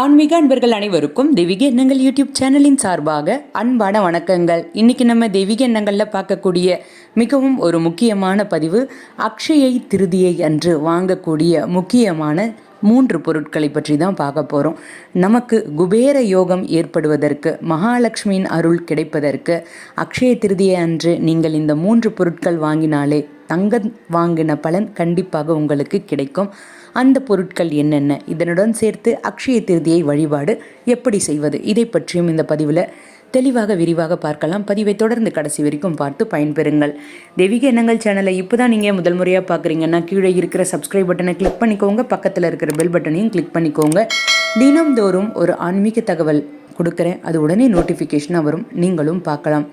ஆன்மீக அன்பர்கள் அனைவருக்கும் தெய்வீக எண்ணங்கள் யூடியூப் சேனலின் சார்பாக அன்பான வணக்கங்கள். இன்னைக்கு நம்ம தெய்வீக எண்ணங்களில் பார்க்கக்கூடிய மிகவும் ஒரு முக்கியமான பதிவு அக்ஷயை திருதியை அன்று வாங்கக்கூடிய முக்கியமான மூன்று பொருட்களை பற்றி தான் பார்க்க போகிறோம் நமக்கு குபேர யோகம் ஏற்படுவதற்கு மகாலட்சுமியின் அருள் கிடைப்பதற்கு அக்ஷய திருதியை அன்று நீங்கள் இந்த மூன்று பொருட்கள் வாங்கினாலே தங்கம் வாங்கின பலன் கண்டிப்பாக உங்களுக்கு கிடைக்கும். அந்த பொருட்கள் என்னென்ன? இதனுடன் சேர்த்து அக்ஷய திருதியை வழிபாடு எப்படி செய்வது? இதை பற்றியும் இந்த பதிவில் தெளிவாக விரிவாக பார்க்கலாம். பதிவை தொடர்ந்து கடைசி வரைக்கும் பார்த்து பயன்பெறுங்கள். தெய்வீக எண்ணங்கள் சேனலை இப்போ தான் நீங்கள் முதல் முறையாக பார்க்குறீங்கன்னா கீழே இருக்கிற சப்ஸ்கிரைப் பட்டனை கிளிக் பண்ணிக்கோங்க. பக்கத்தில் இருக்கிற பெல் பட்டனையும் கிளிக் பண்ணிக்கோங்க. தினம்தோறும் ஒரு ஆன்மீக தகவல் கொடுக்குறேன். அது உடனே நோட்டிஃபிகேஷனாக வரும். நீங்களும் பார்க்கலாம்.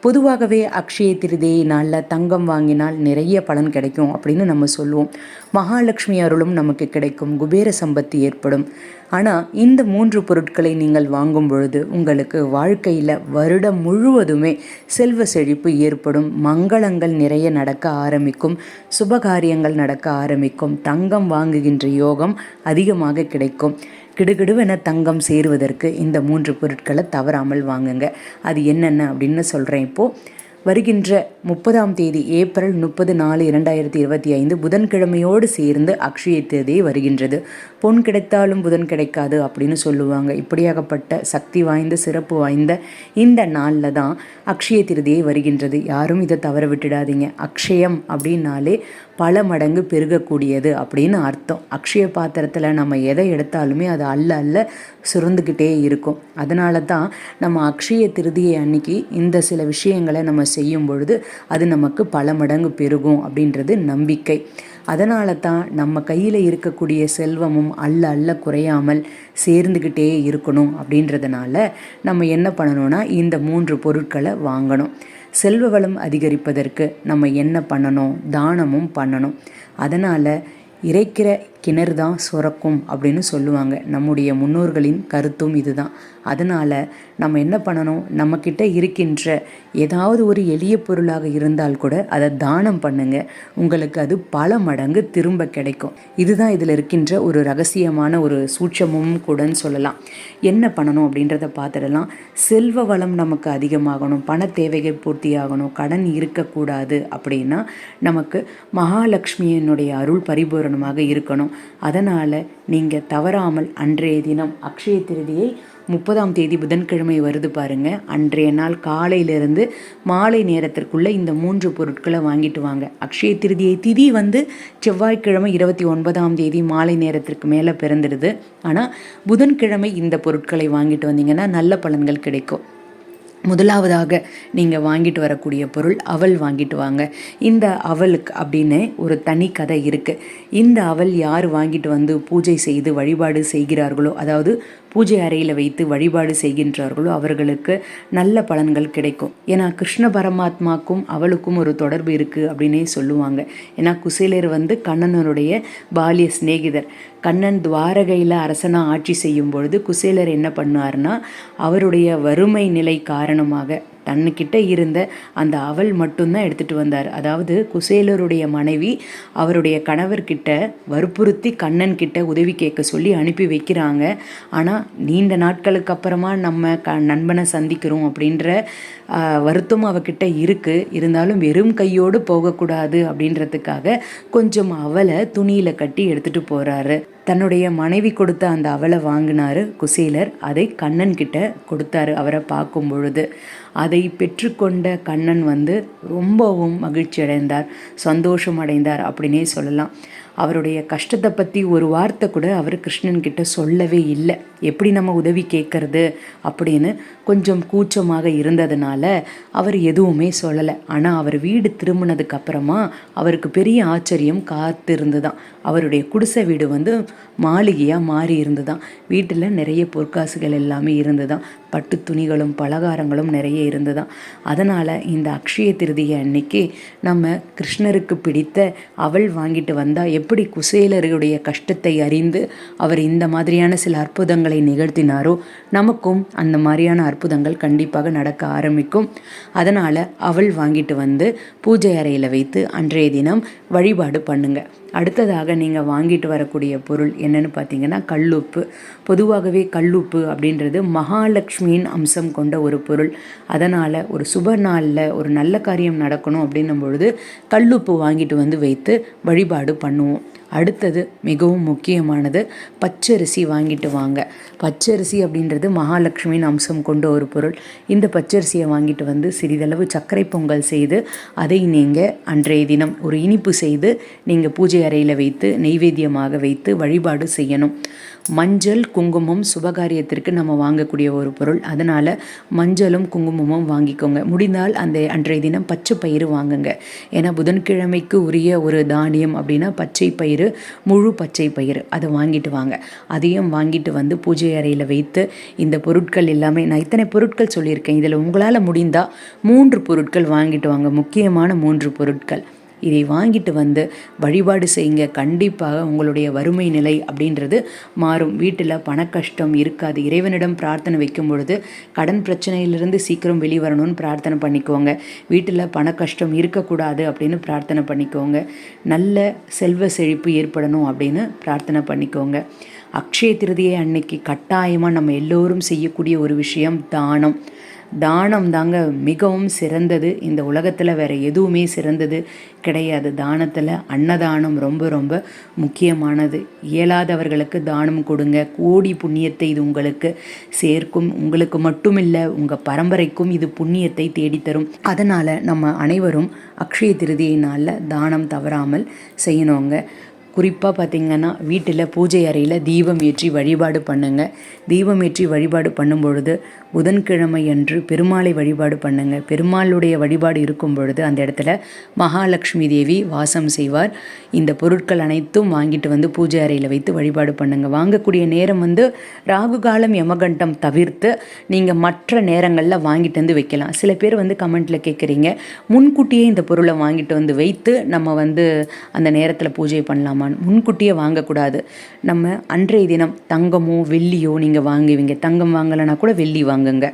பொதுவாகவே அக்ஷய திருதே நாளில் தங்கம் வாங்கினால் நிறைய பலன் கிடைக்கும் அப்படின்னு நம்ம சொல்லுவோம். மகாலட்சுமி அருளும் நமக்கு கிடைக்கும். குபேர சம்பத்தி ஏற்படும். ஆனால் இந்த மூன்று பொருட்களை நீங்கள் வாங்கும் பொழுது உங்களுக்கு வாழ்க்கையில் வருடம் முழுவதுமே செல்வ செழிப்பு ஏற்படும். மங்களங்கள் நிறைய நடக்க ஆரம்பிக்கும். சுபகாரியங்கள் நடக்க ஆரம்பிக்கும். தங்கம் வாங்குகின்ற யோகம் அதிகமாக கிடைக்கும். கிடுகிடுவென தங்கம் சேருவதற்கு இந்த மூன்று பொருட்களை தவறாமல் வாங்குங்க. அது என்னென்ன அப்படின்னு சொல்கிறேன் இப்போது வருகின்ற முப்பதாம் தேதி ஏப்ரல் முப்பது நாலு இரண்டாயிரத்தி இருபத்தி ஐந்து புதன்கிழமையோடு சேர்ந்து அக்ஷய தேதி வருகின்றது. பொன் கிடைத்தாலும் புதன் கிடைக்காது அப்படின்னு சொல்லுவாங்க. இப்படியாகப்பட்ட சக்தி வாய்ந்த சிறப்பு வாய்ந்த இந்த நாளில் தான் அக்ஷய திருதியை வருகின்றது. யாரும் இதை தவற விட்டுடாதீங்க. அக்ஷயம் அப்படின்னாலே பல மடங்கு பெருகக்கூடியது அப்படின்னு அர்த்தம். அக்ஷய பாத்திரத்தில் நம்ம எதை எடுத்தாலுமே அது அல்ல அல்ல சுரந்துக்கிட்டே இருக்கும். அதனால தான் நம்ம அக்ஷய திருதியை அன்னைக்கு இந்த சில விஷயங்களை நம்ம செய்யும் பொழுது அது நமக்கு பல மடங்கு பெருகும் அப்படின்றது நம்பிக்கை. அதனால தான் நம்ம கையில் இருக்கக்கூடிய செல்வமும் அல்ல அல்ல குறையாமல் சேர்ந்துக்கிட்டே இருக்கணும் அப்படின்றதுனால நம்ம என்ன பண்ணணும்னா இந்த மூன்று பொருட்களை வாங்கணும். செல்வ வளம் அதிகரிப்பதற்கு நம்ம என்ன பண்ணணும்? தானமும் பண்ணணும். அதனால் இறைக்கிற கிணறு தான் சுரக்கும் அப்படின்னு சொல்லுவாங்க. நம்முடைய முன்னோர்களின் கருத்தும் இதுதான். அதனால் நம்ம என்ன பண்ணணும்? நம்மக்கிட்ட இருக்கின்ற ஏதாவது ஒரு எளிய பொருளாக இருந்தால் கூட அதை தானம் பண்ணுங்க. உங்களுக்கு அது பல மடங்கு திரும்ப கிடைக்கும். இதுதான் இதில் இருக்கின்ற ஒரு ரகசியமான ஒரு சூட்சமும் கூடன்னு சொல்லலாம். என்ன பண்ணணும் அப்படின்றத பார்த்துடலாம். செல்வ வளம் நமக்கு அதிகமாகணும். பண தேவைகள் பூர்த்தியாகணும் கடன் இருக்கக்கூடாது அப்படின்னா நமக்கு மகாலட்சுமியினுடைய அருள் பரிபூரணமாக இருக்கணும். அதனால் நீங்கள் தவறாமல் அன்றைய தினம் அக்ஷய திருதியை முப்பதாம் தேதி புதன்கிழமை வருது பாருங்க. அன்றைய நாள் காலையிலிருந்து மாலை நேரத்திற்குள்ளே இந்த மூன்று பொருட்களை வாங்கிட்டு வாங்க. அக்ஷய திருதியை திதி வந்து செவ்வாய்க்கிழமை இருபத்தி ஒன்பதாம் தேதி மாலை நேரத்திற்கு மேலே பிறந்துடுது. ஆனால் புதன்கிழமை இந்த பொருட்களை வாங்கிட்டு வந்தீங்கன்னா நல்ல பலன்கள் கிடைக்கும். முதலாவதாக நீங்கள் வாங்கிட்டு வரக்கூடிய பொருள் அவள் வாங்கிட்டு வாங்க. இந்த அவளுக்கு அப்படின்னு ஒரு தனி கதை இருக்குது இந்த அவள் யார் வாங்கிட்டு வந்து பூஜை செய்து வழிபாடு செய்கிறார்களோ அதாவது பூஜை அறையில் வைத்து வழிபாடு செய்கின்றார்களோ அவர்களுக்கு நல்ல பலன்கள் கிடைக்கும். ஏன்னா கிருஷ்ண பரமாத்மாக்கும் அவளுக்கும் ஒரு தொடர்பு இருக்குது அப்படின்னே சொல்லுவாங்க. ஏன்னா குசேலர் வந்து கண்ணனனுடைய பாலிய சிநேகிதர். கண்ணன் துவாரகையில் அரசனாக ஆட்சி செய்யும் பொழுது குசேலர் என்ன பண்ணார்னா அவருடைய வறுமை நிலை காரணமாக தன்னுக்கிட்ட இருந்த அந்த அவல் மட்டும்தான் எடுத்துகிட்டு வந்தார். அதாவது குசேலருடைய மனைவி அவருடைய கணவர்கிட்ட வற்புறுத்தி கண்ணன் கிட்ட உதவி கேட்க சொல்லி அனுப்பி வைக்கிறாங்க. ஆனால் நீண்ட நாட்களுக்கு அப்புறமா நம்ம க நண்பனை சந்திக்கிறோம் அப்படின்ற வருத்தம் அவகிட்ட இருக்குது இருந்தாலும் வெறும் கையோடு போகக்கூடாது அப்படின்றதுக்காக கொஞ்சம் அவலை துணியில் கட்டி எடுத்துகிட்டு போகிறாரு தன்னுடைய மனைவி கொடுத்த அந்த அவலை வாங்கினார் குசேலர். அதை கண்ணன் கிட்ட கொடுத்தாரு அவரை பார்க்கும் பொழுது. அதை பெற்றுக்கொண்ட கண்ணன் வந்து ரொம்பவும் மகிழ்ச்சி அடைந்தார் சந்தோஷம் அடைந்தார் அப்படின்னே சொல்லலாம். அவருடைய கஷ்டத்தை பற்றி ஒரு வார்த்தை கூட அவர் கிருஷ்ணன் கிட்ட சொல்லவே இல்லை. எப்படி நம்ம உதவி கேட்கறது அப்படின்னு கொஞ்சம் கூச்சமாக இருந்ததுனால அவர் எதுவுமே சொல்லலை. ஆனால் அவர் வீடு திரும்பினதுக்கு அப்புறமா அவருக்கு பெரிய ஆச்சரியம் காத்திருந்து தான் அவருடைய குடிசை வீடு வந்து மாளிகையாக மாறி இருந்து தான் வீட்டில் நிறைய பொற்காசுகள் எல்லாமே இருந்து தான் பட்டு துணிகளும் பலகாரங்களும் நிறைய இருந்து தான் அதனால் இந்த அக்ஷய திருதியை அன்னைக்கு நம்ம கிருஷ்ணருக்கு பிடித்த அவள் வாங்கிட்டு வந்தால் எப்படி குசேலருடைய கஷ்டத்தை அறிந்து அவர் இந்த மாதிரியான சில அற்புதங்கள் நிகழ்த்தினாரோ நமக்கும் அந்த மாதிரியான அற்புதங்கள் கண்டிப்பாக நடக்க ஆரம்பிக்கும். அதனால் அவள் வாங்கிட்டு வந்து பூஜை அறையில் வைத்து அன்றைய தினம் வழிபாடு பண்ணுங்க. அடுத்ததாக நீங்கள் வாங்கிட்டு வரக்கூடிய பொருள் என்னென்னு பார்த்தீங்கன்னா கல்லுப்பு. பொதுவாகவே கல்லுப்பு அப்படின்றது மகாலட்சுமியின் அம்சம் கொண்ட ஒரு பொருள். அதனால் ஒரு சுப நாளில் ஒரு நல்ல காரியம் நடக்கணும் அப்படின்னும் பொழுது கல்லுப்பு வாங்கிட்டு வந்து வைத்து வழிபாடு பண்ணுவோம். அடுத்தது மிகவும் முக்கியமானது பச்சரிசி வாங்கிட்டு வாங்க. பச்சரிசி அப்படின்றது மகாலட்சுமியின் அம்சம் கொண்ட ஒரு பொருள். இந்த பச்சரிசியை வாங்கிட்டு வந்து சிறிதளவு சர்க்கரை பொங்கல் செய்து அதை நீங்கள் அன்றைய தினம் ஒரு இனிப்பு செய்து நீங்கள் பூஜை அறையில் வைத்து நெய்வேத்தியமாக வைத்து வழிபாடு செய்யணும். மஞ்சள் குங்குமம் சுபகாரியத்திற்கு நம்ம வாங்கக்கூடிய ஒரு பொருள். அதனால் மஞ்சளும் குங்குமமும் வாங்கிக்கோங்க. முடிந்தால் அந்த அன்றைய தினம் பச்சை பயிறு வாங்குங்க. ஏன்னா புதன்கிழமைக்கு உரிய ஒரு தானியம் அப்படின்னா பச்சை பயிறு முழு பச்சை பயிறு. அதை வாங்கிட்டு வாங்க. அதையும் வாங்கிட்டு வந்து பூஜை அறையில் வைத்து இந்த பொருட்கள் எல்லாமே நான் இத்தனை பொருட்கள் சொல்லியிருக்கேன். இதில் உங்களால் முடிந்தால் மூன்று பொருட்கள் வாங்கிட்டு வாங்க. முக்கியமான மூன்று பொருட்கள். இதை வாங்கிட்டு வந்து வழிபாடு செய்யுங்க. கண்டிப்பாக உங்களுடைய வறுமை நிலை அப்படின்றது மாறும். வீட்டில் பணக்கஷ்டம் கஷ்டம் இருக்காது. இறைவனிடம் பிரார்த்தனை வைக்கும் பொழுது கடன் பிரச்சனையிலிருந்து சீக்கிரம் வெளிவரணும்னு பிரார்த்தனை பண்ணிக்கோங்க. வீட்டில் பண கஷ்டம் இருக்கக்கூடாது அப்படின்னு பிரார்த்தனை பண்ணிக்கோங்க. நல்ல செல்வ செழிப்பு ஏற்படணும் அப்படின்னு பிரார்த்தனை பண்ணிக்கோங்க. அக்ஷய திருதியை அன்னைக்கு கட்டாயமாக நம்ம எல்லோரும் செய்யக்கூடிய ஒரு விஷயம் தானம். தானம் தாங்க மிகவும் சிறந்தது. இந்த உலகத்தில் வேறு எதுவுமே சிறந்தது கிடையாது. தானத்தில் அன்னதானம் ரொம்ப ரொம்ப முக்கியமானது. இயலாதவர்களுக்கு தானம் கொடுங்க. கோடி புண்ணியத்தை இது உங்களுக்கு சேர்க்கும். உங்களுக்கு மட்டுமில்லை உங்கள் பரம்பரைக்கும் இது புண்ணியத்தை தேடித்தரும். அதனால் நம்ம அனைவரும் அக்ஷய திருதியை நாளில் தானம் தவறாமல் செய்யணுங்க. குறிப்பாக பார்த்திங்கன்னா வீட்டில் பூஜை அறையில் தீபம் ஏற்றி வழிபாடு பண்ணுங்க. தீபம் ஏற்றி வழிபாடு பண்ணும் பொழுது புதன்கிழமை அன்று பெருமாளை வழிபாடு பண்ணுங்க. பெருமாளுடைய வழிபாடு இருக்கும் பொழுது அந்த இடத்துல மகாலட்சுமி தேவி வாசம் செய்வார். இந்த பொருட்கள் அனைத்தும் வாங்கிட்டு வந்து பூஜை அறையில் வைத்து வழிபாடு பண்ணுங்க. வாங்கக்கூடிய நேரம் வந்து ராகு காலம் யமகண்டம் தவிர்த்து நீங்கள் மற்ற நேரங்களில் வாங்கிட்டு வந்து வைக்கலாம். சில பேர் வந்து கமெண்ட்டில் கேட்குறீங்க முன்கூட்டியே இந்த பொருளை வாங்கிட்டு வந்து வைத்து நம்ம வந்து அந்த நேரத்தில் பூஜை பண்ணலாம்? பண்ணலாமான்னு முன்கூட்டியே வாங்கக்கூடாது. நம்ம அன்றைய தினம் தங்கமோ வெள்ளியோ நீங்கள் வாங்குவீங்க. தங்கம் வாங்கலைன்னா கூட வெள்ளி வாங்குங்க.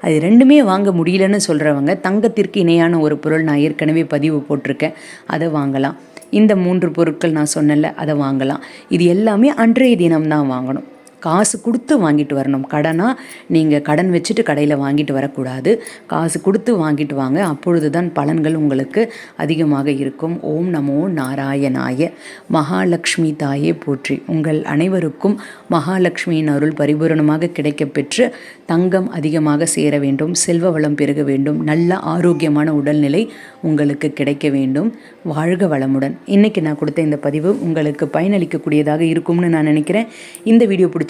அது ரெண்டுமே வாங்க முடியலன்னு சொல்கிறவங்க தங்கத்திற்கு இணையான ஒரு பொருள் நான் ஏற்கனவே பதிவு போட்டிருக்கேன். அதை வாங்கலாம். இந்த மூன்று பொருட்கள் நான் சொன்னல அதை வாங்கலாம். இது எல்லாமே அன்றைய தினம் தான் வாங்கணும். காசு கொடுத்து வாங்கிட்டு வரணும். கடனாக நீங்கள் கடன் வச்சுட்டு கடையில் வாங்கிட்டு வரக்கூடாது. காசு கொடுத்து வாங்கிட்டு வாங்க. அப்பொழுது தான் பலன்கள் உங்களுக்கு அதிகமாக இருக்கும். ஓம் நமோ நாராயணாய. மகாலட்சுமி தாயே போற்றி. உங்கள் அனைவருக்கும் மகாலட்சுமியின் அருள் பரிபூரணமாக கிடைக்கப்பெற்று தங்கம் அதிகமாக சேர வேண்டும். செல்வ வளம் பெருக வேண்டும். நல்ல ஆரோக்கியமான உடல்நிலை உங்களுக்கு கிடைக்க வேண்டும். வாழ்க வளமுடன். இன்றைக்கி நான் கொடுத்த இந்த பதிவு உங்களுக்கு பயனளிக்கக்கூடியதாக இருக்கும்னு நான் நினைக்கிறேன். இந்த வீடியோ பிடிச்ச